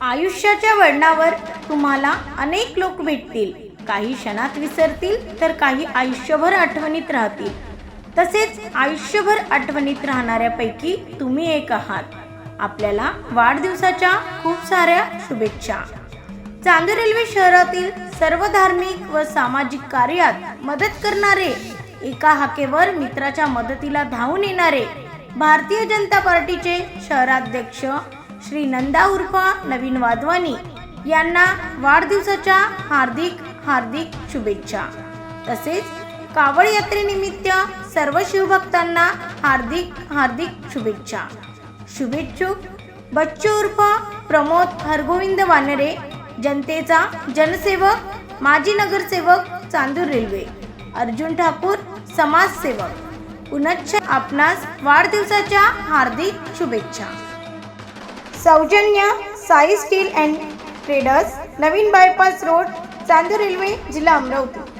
आयुष्याच्या वळणावर तुम्हाला अनेक लोक भेटतील. काही क्षणात विसरतील तर काही आयुष्यभर आठवणीत राहतील. तसेच आयुष्यभर आठवणीत राहणाऱ्यापैकी तुम्ही एक आहात. आपल्याला वाढदिवसाच्या खूप साऱ्या शुभेच्छा. चांदूर रेल्वे शहरातील सर्व धार्मिक व सामाजिक कार्यात मदत करणारे एका हाकेवर मित्राच्या मदतीला धावून येणारे भारतीय जनता पार्टीचे शहराध्यक्ष श्री नंदा उर्फ नवीन वाधवानी यांना वाढदिवसाच्या हार्दिक हार्दिक शुभेच्छा. तसेच कावड यात्रेनिमित्त सर्व शिवभक्तांना हार्दिक हार्दिक शुभेच्छा. शुभेच्छुक बच्चू उर्फ प्रमोद हरगोविंद वानरे जनतेचा जनसेवक माजी नगरसेवक चांदूर रेल्वे अर्जुन ठाकूर समाजसेवक. पुनश्च आपणास वाढदिवसाच्या हार्दिक शुभेच्छा. सौजन्य साई स्टील अँड ट्रेडर्स नवीन बायपास रोड चांदूर रेल्वे जिल्हा अमरावती.